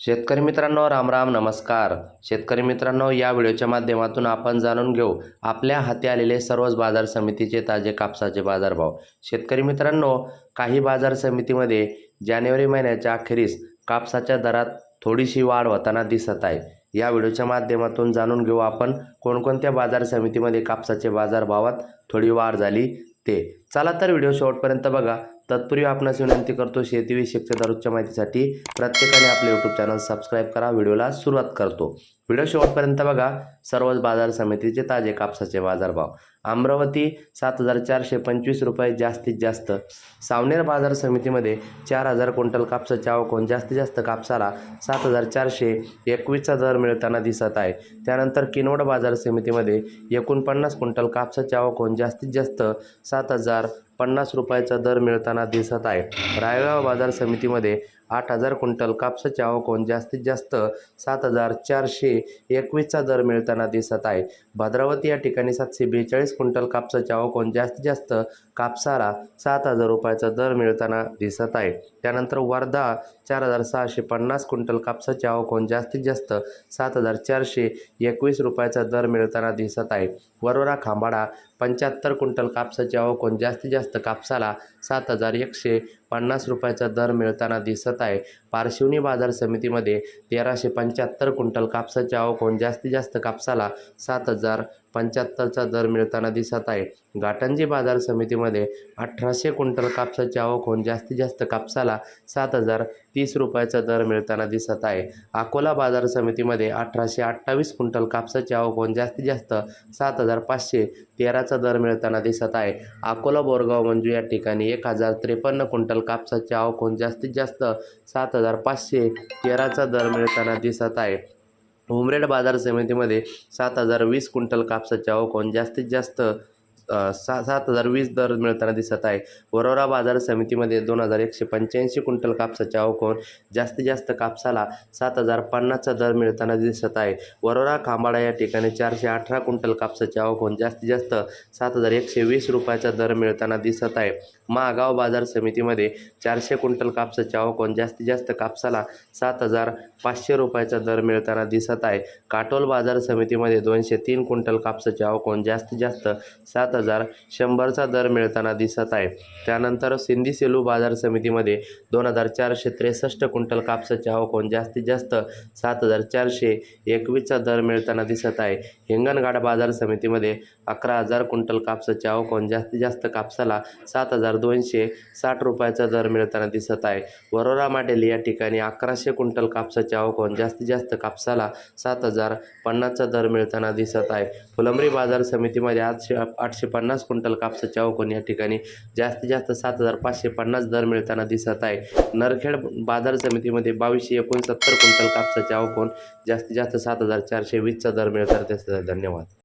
शेतकरी मित्रांनो रामराम नमस्कार. शेतकरी मित्रांनो या व्हिडिओच्या माध्यमातून आपण जाणून घेऊ आपल्या हाती आलेले सर्वच बाजार समितीचे ताजे कापसाचे बाजारभाव. शेतकरी मित्रांनो काही बाजार समितीमध्ये जानेवारी महिन्याच्या अखेरीस कापसाच्या दरात थोडीशी वाढ होताना दिसत आहे. या व्हिडिओच्या माध्यमातून जाणून घेऊ आपण कोणकोणत्या बाजार समितीमध्ये कापसाचे बाजारभावात थोडी वाढ झाली ते. चला तर व्हिडिओ शेवटपर्यंत बघा. तत्पूर्वी आपणास विनंती करतो शेतीविषयक दररोजच्या माहितीसाठी प्रत्येकाने आपले यूट्यूब चॅनल सबस्क्राईब करा. व्हिडिओला सुरुवात करतो. व्हिडिओ शेवटपर्यंत बघा. सर्वच बाजार समितीचे ताजे कापसाचे बाजारभाव. अमरावती सात हजार चारशे पंचवीस रुपये जास्तीत जास्त. सावनेर बाजार समितीमध्ये चार हजार क्विंटल कापसाची आवक होऊन जास्तीत जास्त कापसाला सात हजार चारशे एकवीसचा दर मिळताना दिसत आहे. त्यानंतर किनवड बाजार समितीमध्ये एकोणपन्नास क्विंटल कापसाची आवक होऊन जास्तीत जास्त सात हजार पन्नास रुपयाचा दर मिळताना दिसत आहे. रायगाव बाजार समितीमध्ये आठ हजार क्विंटल कापसाची आवक जास्तीत जास्त सात हजार चारशे एकवीसचा दर मिळताना दिसत आहे. भद्रावती या ठिकाणी सातशे बेचाळीस क्विंटल कापसाची आवक जास्तीत जास्त कापसाला सात हजार रुपयाचा दर मिळताना दिसत आहे. त्यानंतर वर्धा चार हजार सहाशे पन्नास क्विंटल कापसाची आवक जास्तीत जास्त सात हजार चारशे एकवीस रुपयाचा दर मिळताना दिसत आहे. वरोरा खांबाडा पंच्याहत्तर क्विंटल कापसाची आवक जास्तीत जास्त कापसाला सात हजार एकशे पन्नास रुपयाचा दर मिळताना दिसत आहे. पारशिवनी बाजार समितीमध्ये तेराशे पंच्याहत्तर क्विंटल कापसाची आवक होऊन जास्तीत जास्त कापसाला सात हजार पंच्याहत्तरचा दर मिळताना दिसत आहे. घाटंजी बाजार समितीमध्ये अठराशे क्विंटल कापसाची आवक होऊन जास्तीत जास्त कापसाला सात हजार तीस रुपयाचा दर मिळताना दिसत आहे. अकोला बाजार समितीमध्ये अठराशे अठ्ठावीस क्विंटल कापसाची आवक होऊन जास्तीत जास्त सात हजार पाचशे तेराचा दर मिळताना दिसत आहे. अकोला बोरगाव मंजू या ठिकाणी एक हजार त्रेपन्न क्विंटल कापसाची आवक जास्तीत जास्त सात हजार पाचशे तेराचा दर मिळताना दिसत आहे. उमरेड बाजार समितीमध्ये सात हजार वीस क्विंटल कापसाची आवक जास्तीत जास्त सहा सा सात हजार वीस दर मिळताना दिसत आहे. वरोरा बाजार समितीमध्ये दोन हजार एकशे पंच्याऐंशी क्विंटल कापसाच्या आवक जास्तीत जास्त कापसाला सात हजार पन्नासचा दर मिळताना दिसत आहे. वरोरा खांबाडा या ठिकाणी चारशे अठरा क्विंटल कापसाच्या आवक जास्तीत जास्त सात हजार एकशे वीस रुपयाचा दर मिळताना दिसत आहे. महागाव बाजार समितीमध्ये चारशे क्विंटल कापसाच्या आवक जास्तीत जास्त कापसाला सात हजार पाचशे रुपयाचा दर मिळताना दिसत आहे. काटोल बाजार समितीमध्ये दोनशे तीन क्विंटल कापसाच्या आवक जास्तीत जास्त सात हजार शंभरचा दर मिळताना दिसत आहे. त्यानंतर सिंधी सेलू बाजार समितीमध्ये दोन हजार चारशे त्रेसष्ट क्विंटल कापसाची आवक जास्तीत जास्त सात हजार चारशे एकवीसचा दर मिळताना दिसत आहे. हिंगणघाट बाजार समितीमध्ये अकरा हजार क्विंटल कापसाची आवक जास्तीत जास्त कापसाला सात हजार दोनशे साठ रुपयाचा दर मिळताना दिसत आहे. वरोरा माटेल या ठिकाणी अकराशे क्विंटल कापसाची आवक जास्तीत जास्त कापसाला सात हजार पन्नासचा दर मिळताना दिसत आहे. फुलंब्री बाजार समितीमध्ये आठशे आठशे पन्नास क्विंटल कापसाचे आवक या ठिकाणी जास्तीत जास्त सात हजार पाचशे पन्नास दर मिळताना दिसत आहे. नरखेड बाजार समितीमध्ये बावीसशे एकोणसत्तर क्विंटल कापसाचे आवक जास्तीत जास्त सात हजार चारशे वीसचा दर मिळताना दिसत आहे धन्यवाद.